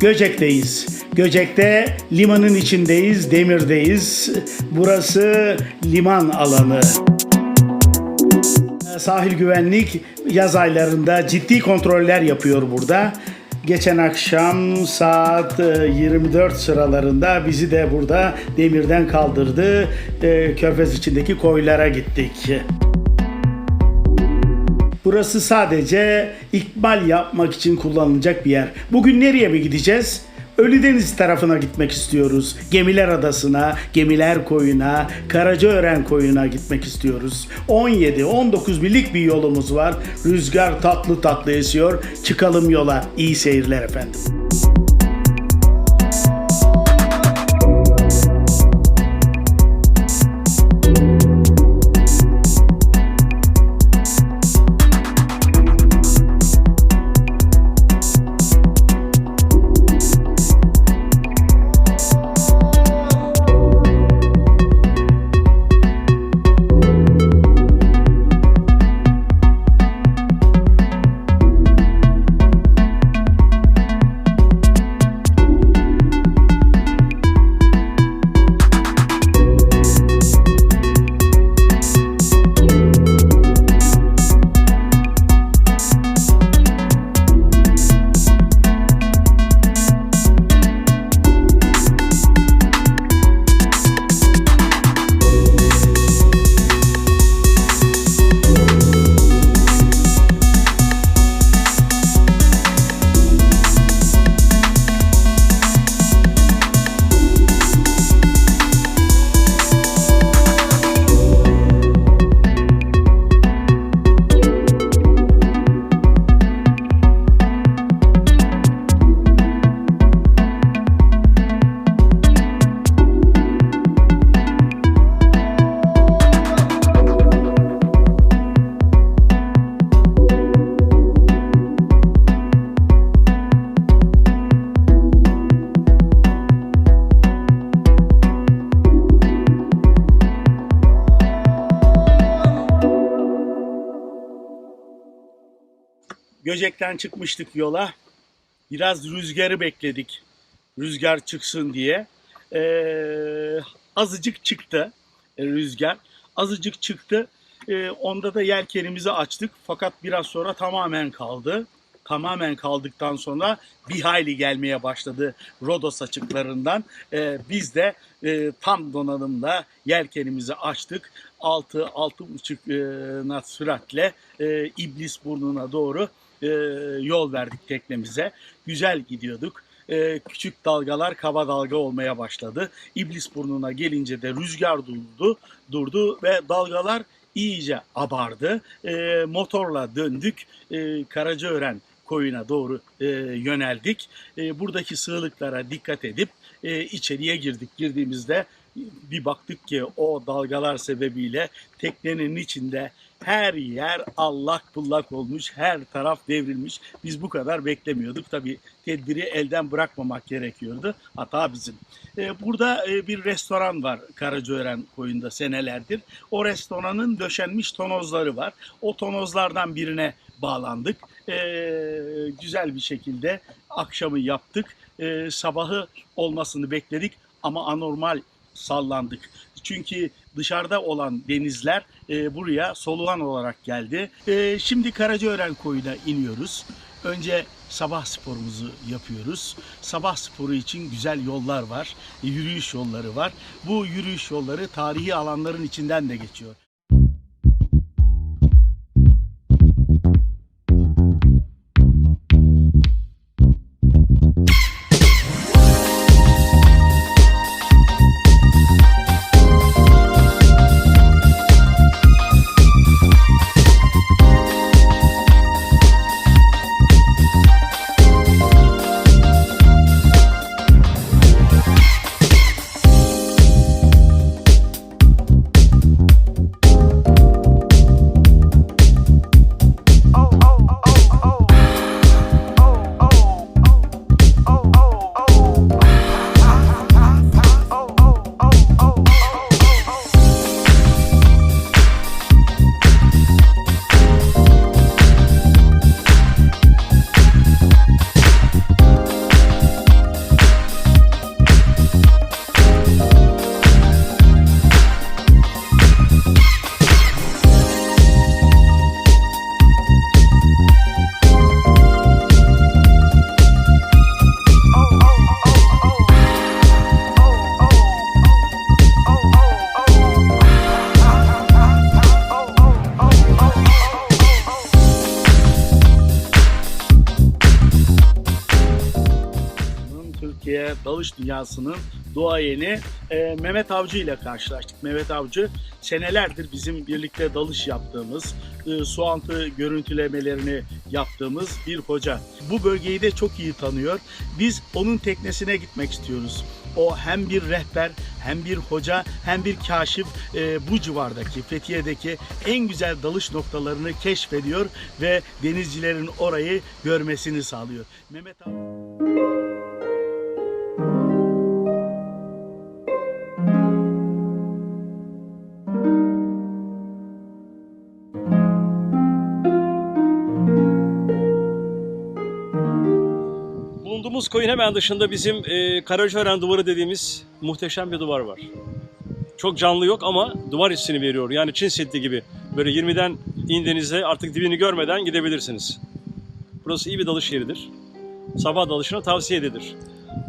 Göcek'teyiz. Göcek'te limanın içindeyiz, demirdeyiz. Burası liman alanı. Sahil güvenlik yaz aylarında ciddi kontroller yapıyor burada. Geçen akşam saat e, 24 sıralarında bizi de burada demirden kaldırdı. E, Körfez içindeki koylara gittik. Burası sadece ikbal yapmak için kullanılacak bir yer. Bugün nereye mi gideceğiz? Ölüdeniz tarafına gitmek istiyoruz. Gemiler Adası'na, Gemiler Koyu'na, Karacaören Koyu'na gitmek istiyoruz. 17-19 millik bir yolumuz var. Rüzgar tatlı tatlı esiyor. Çıkalım yola. İyi seyirler efendim. Göcek'ten çıkmıştık yola. Biraz rüzgarı bekledik. Rüzgar çıksın diye. Ee, azıcık çıktı e, rüzgar. Azıcık çıktı. Ee, onda da yelkenimizi açtık. Fakat biraz sonra tamamen kaldı. Tamamen kaldıktan sonra bir hayli gelmeye başladı Rodos açıklarından. Ee, biz de e, tam donanımla yelkenimizi açtık. 6-6,5 knot süratle e, İblis burnuna doğru e, yol verdik teknemize. Güzel gidiyorduk. E, küçük dalgalar kaba dalga olmaya başladı. İblis burnuna gelince de rüzgar durdu, durdu ve dalgalar iyice abardı. E, motorla döndük. E, Karacaören koyuna doğru e, yöneldik. E, buradaki sığlıklara dikkat edip e, içeriye girdik. Girdiğimizde bir baktık ki o dalgalar sebebiyle teknenin içinde her yer allak bullak olmuş, her taraf devrilmiş. Biz bu kadar beklemiyorduk. Tabii tedbiri elden bırakmamak gerekiyordu. Hata bizim. Ee, burada e, bir restoran var Karacaören koyunda senelerdir. O restoranın döşenmiş tonozları var. O tonozlardan birine bağlandık. Ee, güzel bir şekilde akşamı yaptık. Ee, sabahı olmasını bekledik ama anormal sallandık. Çünkü dışarıda olan denizler e, buraya soluğan olarak geldi. E, şimdi Karacaören koyuna iniyoruz. Önce sabah sporumuzu yapıyoruz. Sabah sporu için güzel yollar var, yürüyüş yolları var. Bu yürüyüş yolları tarihi alanların içinden de geçiyor. Dalış dünyasının duayeni e, Mehmet Avcı ile karşılaştık. Mehmet Avcı senelerdir bizim birlikte dalış yaptığımız, e, su görüntülemelerini yaptığımız bir hoca. Bu bölgeyi de çok iyi tanıyor. Biz onun teknesine gitmek istiyoruz. O hem bir rehber, hem bir hoca, hem bir kaşif e, bu civardaki, Fethiye'deki en güzel dalış noktalarını keşfediyor ve denizcilerin orayı görmesini sağlıyor. Mehmet abi... Bulunduğumuz koyun hemen dışında bizim e, Karacaören duvarı dediğimiz muhteşem bir duvar var. Çok canlı yok ama duvar hissini veriyor. Yani Çin Seddi gibi. Böyle 20'den indiğinizde artık dibini görmeden gidebilirsiniz. Burası iyi bir dalış yeridir. Sabah dalışına tavsiye edilir.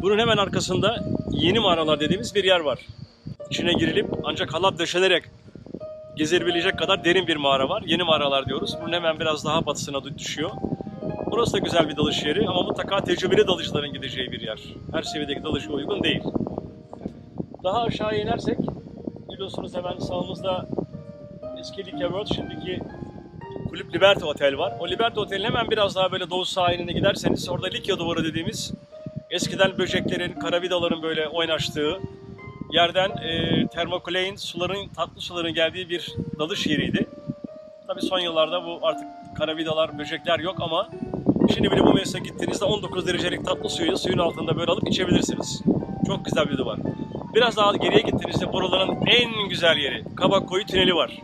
Bunun hemen arkasında yeni mağaralar dediğimiz bir yer var. İçine girilip ancak halat döşenerek gezilebilecek kadar derin bir mağara var. Yeni mağaralar diyoruz. Bunun hemen biraz daha batısına düşüyor. Burası da güzel bir dalış yeri ama mutlaka tecrübeli dalıcıların gideceği bir yer. Her seviyedeki dalışa uygun değil. Daha aşağı inersek biliyorsunuz hemen sağımızda eski Likya World şimdiki Kulüp Liberty Otel var. O Liberty Otel'in hemen biraz daha böyle doğu sahiline giderseniz orada Likya Duvarı dediğimiz eskiden böceklerin, karavidaların böyle oynaştığı yerden e, termokulein suların, tatlı suların geldiği bir dalış yeriydi. Tabii son yıllarda bu artık karavidalar, böcekler yok ama şimdi bile bu mevsime gittiğinizde 19 derecelik tatlı suyu suyun altında böyle alıp içebilirsiniz. Çok güzel bir duvar. Biraz daha geriye gittiğinizde buraların en güzel yeri Kabak Koyu Tüneli var.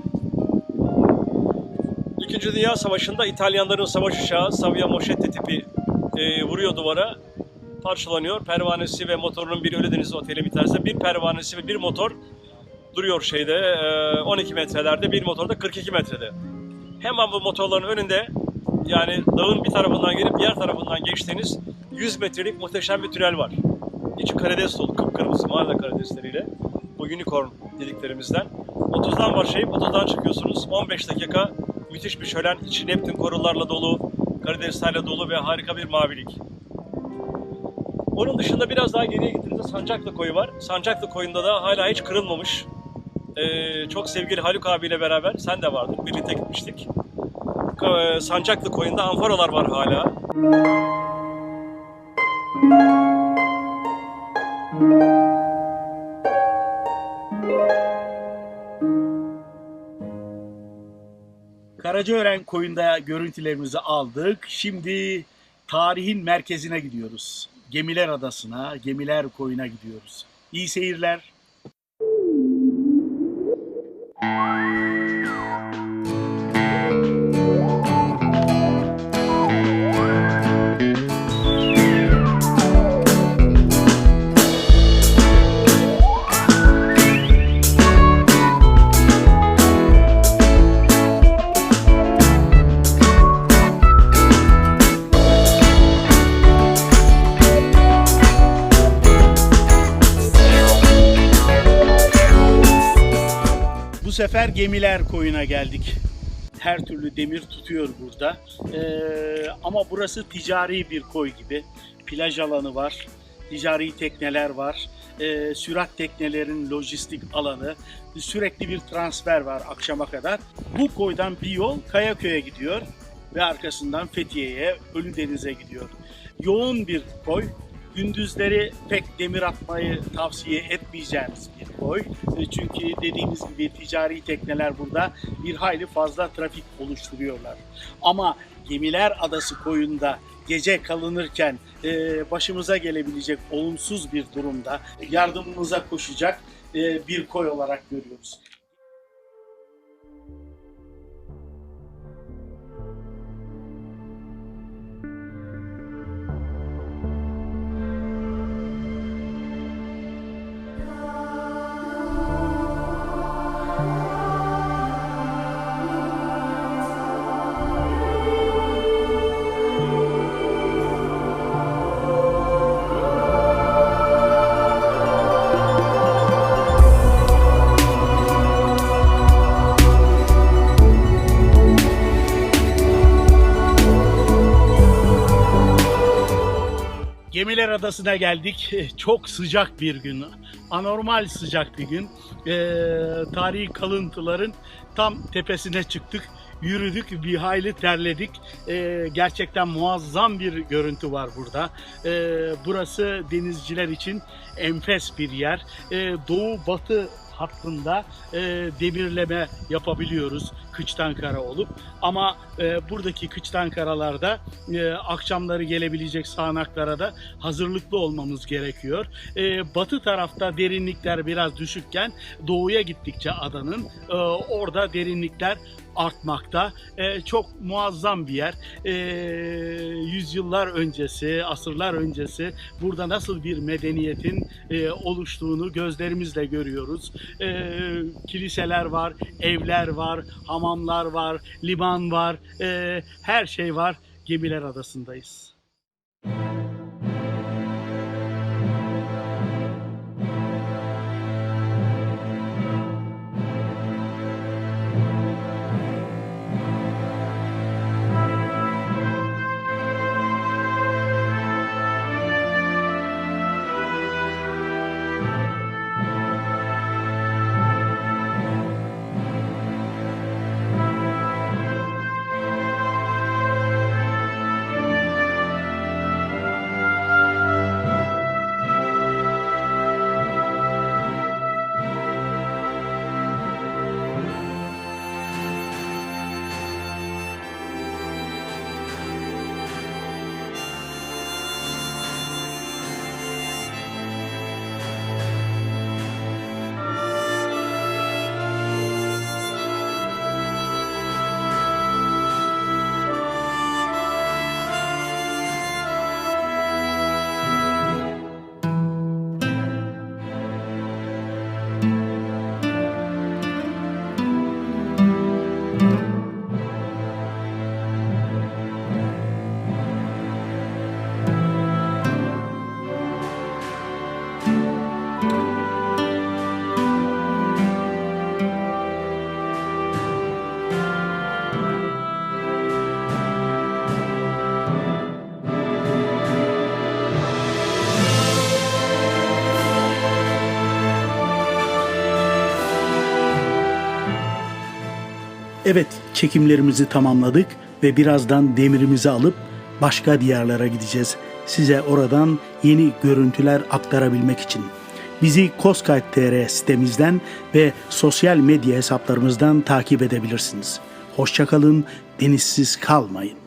İkinci Dünya Savaşı'nda İtalyanların savaş uçağı Savia Moschetti tipi e, vuruyor duvara. Parçalanıyor. Pervanesi ve motorunun bir Ölüdeniz Oteli biterse bir pervanesi ve bir motor duruyor şeyde e, 12 metrelerde bir motor da 42 metrede. Hemen bu motorların önünde yani dağın bir tarafından gelip diğer tarafından geçtiğiniz 100 metrelik muhteşem bir tünel var. İçi karides dolu, kıpkırmızı mağara karidesleriyle. Bu unicorn dediklerimizden. 30'dan başlayıp 30'dan çıkıyorsunuz. 15 dakika müthiş bir şölen. içi Neptün korularla dolu, karideslerle dolu ve harika bir mavilik. Onun dışında biraz daha geriye gittiğinizde Sancaklı Koyu var. Sancaklı Koyu'nda da hala hiç kırılmamış. Ee, çok sevgili Haluk abiyle beraber, sen de vardın, birlikte gitmiştik. Ka- Sancaklı Koyu'nda amforalar var hala. Karacaören koyunda görüntülerimizi aldık. Şimdi tarihin merkezine gidiyoruz. Gemiler Adası'na, Gemiler Koyu'na gidiyoruz. İyi seyirler. Sefer Gemiler Koyu'na geldik. Her türlü demir tutuyor burada. Ee, ama burası ticari bir koy gibi. Plaj alanı var, ticari tekneler var, ee, sürat teknelerin lojistik alanı, sürekli bir transfer var akşama kadar. Bu koydan bir yol Kayaköy'e gidiyor ve arkasından Fethiye'ye, Ölüdeniz'e gidiyor. Yoğun bir koy, gündüzleri pek demir atmayı tavsiye etmeyeceğimiz bir koy. E, Çünkü dediğimiz gibi ticari tekneler burada bir hayli fazla trafik oluşturuyorlar. Ama Gemiler Adası koyunda gece kalınırken e, başımıza gelebilecek olumsuz bir durumda yardımımıza koşacak e, bir koy olarak görüyoruz. Gemiler Adası'na geldik. Çok sıcak bir gün. Anormal sıcak bir gün. Ee, tarihi kalıntıların tam tepesine çıktık. Yürüdük, bir hayli terledik. Ee, gerçekten muazzam bir görüntü var burada. Ee, burası denizciler için enfes bir yer. Ee, doğu batı hattında e, demirleme yapabiliyoruz kıçtan kara olup ama e, buradaki kıçtan karalarda e, akşamları gelebilecek sağanaklara da hazırlıklı olmamız gerekiyor. E, batı tarafta derinlikler biraz düşükken doğuya gittikçe adanın e, orada derinlikler artmakta. E, çok muazzam bir yer. E, yüzyıllar öncesi, asırlar öncesi burada nasıl bir medeniyetin e, oluştuğunu gözlerimizle görüyoruz. E, kiliseler var, evler var, hamamlar var, liman var, e, her şey var. Gemiler Adası'ndayız. Evet, çekimlerimizi tamamladık ve birazdan demirimizi alıp başka diyarlara gideceğiz. Size oradan yeni görüntüler aktarabilmek için. Bizi Koskayt.tr sitemizden ve sosyal medya hesaplarımızdan takip edebilirsiniz. Hoşçakalın, denizsiz kalmayın.